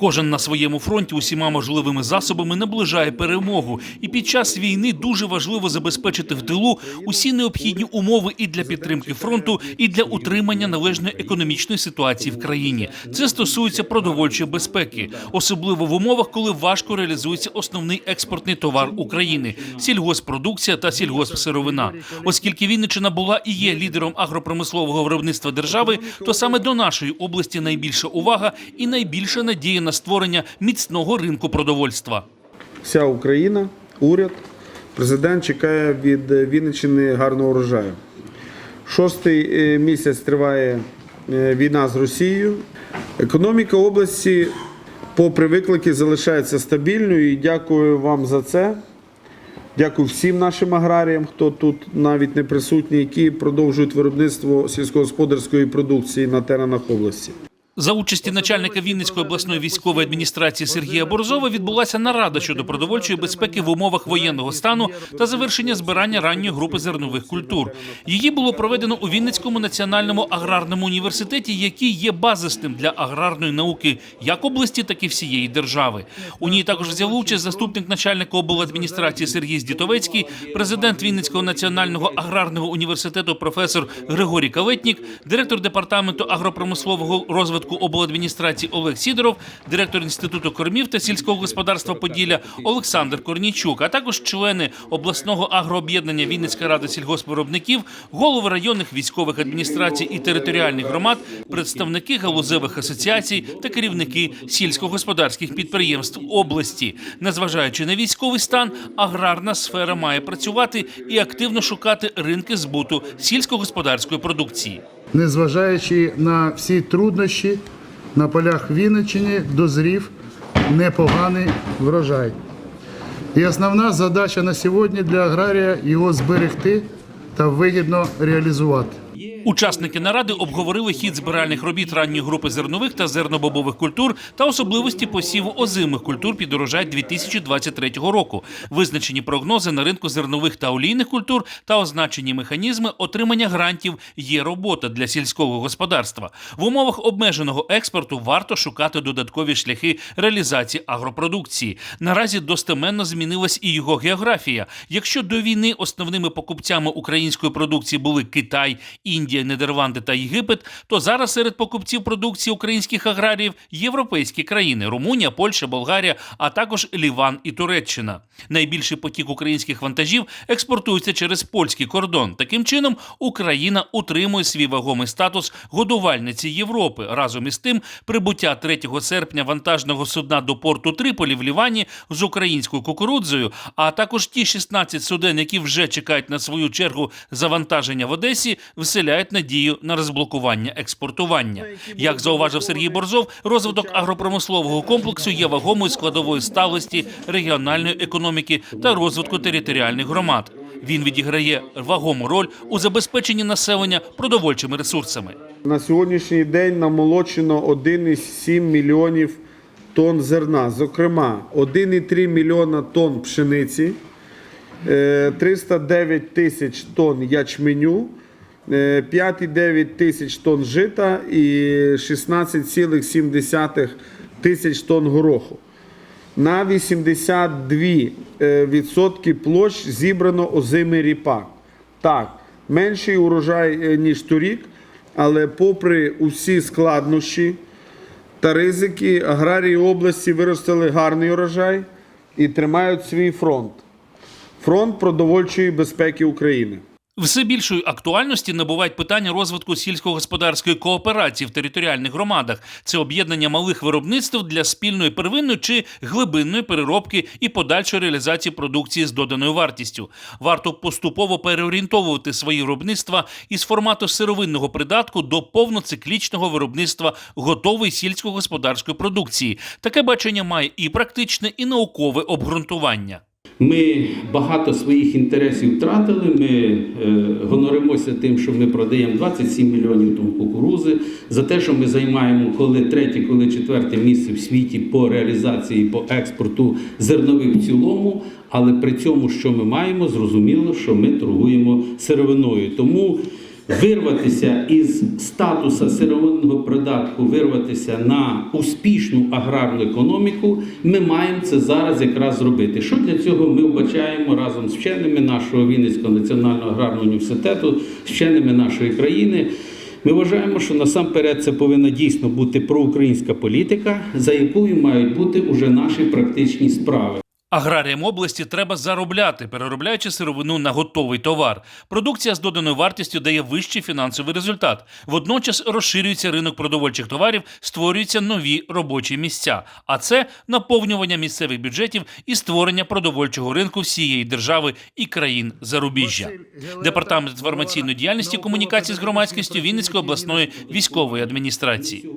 Кожен на своєму фронті усіма можливими засобами наближає перемогу, і під час війни дуже важливо забезпечити в тилу усі необхідні умови і для підтримки фронту, і для утримання належної економічної ситуації в країні. Це стосується продовольчої безпеки, особливо в умовах, коли важко реалізується основний експортний товар України сільгоспродукція та сільгоспсировина. Оскільки Вінниччина була і є лідером агропромислового виробництва держави, то саме до нашої області найбільша увага і найбільша надія на створення міцного ринку продовольства. Вся Україна, уряд, президент чекає від Вінниччини гарного урожаю. Шостий е, місяць триває е, війна з Росією. Економіка області, попри виклики, залишається стабільною і дякую вам за це. Дякую всім нашим аграріям, хто тут навіть не присутній, які продовжують виробництво сільськогосподарської продукції на теренах області. За участі начальника Вінницької обласної військової адміністрації Сергія Борзова відбулася нарада щодо продовольчої безпеки в умовах воєнного стану та завершення збирання ранньої групи зернових культур. Її було проведено у Вінницькому національному аграрному університеті, який є базисним для аграрної науки як області, так і всієї держави. У ній також взяв участь заступник начальника обладміністрації Сергій Здітовецький, президент Вінницького національного аграрного університету професор Григорій Калетнік, директор департаменту агропромислового розвитку обладміністрації Олег Сідоров, директор інституту кормів та сільського господарства Поділля Олександр Корнійчук, а також члени обласного агрооб'єднання Вінницька рада сільгоспвиробників, голови районних військових адміністрацій і територіальних громад, представники галузевих асоціацій та керівники сільськогосподарських підприємств області. Незважаючи на військовий стан, аграрна сфера має працювати і активно шукати ринки збуту сільськогосподарської продукції. Незважаючи на всі труднощі, на полях Вінниччини дозрів непоганий врожай. І основна задача на сьогодні для аграрія його зберегти та вигідно реалізувати. Учасники наради обговорили хід збиральних робіт ранньої групи зернових та зернобобових культур та особливості посіву озимих культур під урожай 2023 року, визначені прогнози на ринку зернових та олійних культур та означені механізми отримання грантів. Є робота для сільського господарства в умовах обмеженого експорту. Варто шукати додаткові шляхи реалізації агропродукції. Наразі достеменно змінилась і його географія. Якщо до війни основними покупцями української продукції були Китай, Індія, Нідерланди та Єгипет, то зараз серед покупців продукції українських аграріїв європейські країни Румунія, Польща, Болгарія, а також Ліван і Туреччина. Найбільший потік українських вантажів експортується через польський кордон. Таким чином, Україна утримує свій вагомий статус годувальниці Європи. Разом із тим, прибуття 3 серпня вантажного судна до порту Триполі в Лівані з українською кукурудзою, а також ті 16 суден, які вже чекають на свою чергу завантаження в Одесі, вселяють надію на розблокування експортування. Як зауважив Сергій Борзов, розвиток агропромислового комплексу є вагомою складовою сталості регіональної економіки та розвитку територіальних громад. Він відіграє вагому роль у забезпеченні населення продовольчими ресурсами. На сьогоднішній день намолочено 1,7 мільйонів тонн зерна. Зокрема, 1,3 мільйона тонн пшениці, е, 309 тисяч тонн ячменю, е, 5,9 тисяч тонн жита і 16,7 тисяч тонн гороху. На 82% е, площ зібрано озимий ріпак. Так, менший урожай, е, ніж торік, але попри усі складнощі та ризики, аграрії області виростили гарний урожай і тримають свій фронт. Фронт продовольчої безпеки України. Все більшої актуальності набувають питання розвитку сільськогосподарської кооперації в територіальних громадах. Це об'єднання малих виробництв для спільної первинної чи глибинної переробки і подальшої реалізації продукції з доданою вартістю. Варто поступово переорієнтовувати свої виробництва із формату сировинного придатку до повноциклічного виробництва готової сільськогосподарської продукції. Таке бачення має і практичне, і наукове обґрунтування. Ми багато своїх інтересів втратили. Ми е, гоноримося тим, що ми продаємо 27 мільйонів тонн кукурузи, за те, що ми займаємо коли третє, коли четверте місце в світі по реалізації, по експорту зернових в цілому. Але при цьому, що ми маємо, зрозуміло, що ми торгуємо сировиною. Тому вирватися із статусу сировинного придатку, вирватися на успішну аграрну економіку, ми маємо це зараз якраз зробити. Що для цього ми вбачаємо разом з вченими нашого Вінницького національного аграрного університету, з вченими нашої країни. Ми вважаємо, що насамперед це повинна дійсно бути проукраїнська політика, за якою мають бути уже наші практичні справи. Аграріям області треба заробляти, переробляючи сировину на готовий товар. Продукція з доданою вартістю дає вищий фінансовий результат. Водночас розширюється ринок продовольчих товарів, створюються нові робочі місця. А це наповнювання місцевих бюджетів і створення продовольчого ринку всієї держави і країн зарубіжжя. Департамент інформаційної діяльності комунікації з громадськістю Вінницької обласної військової адміністрації.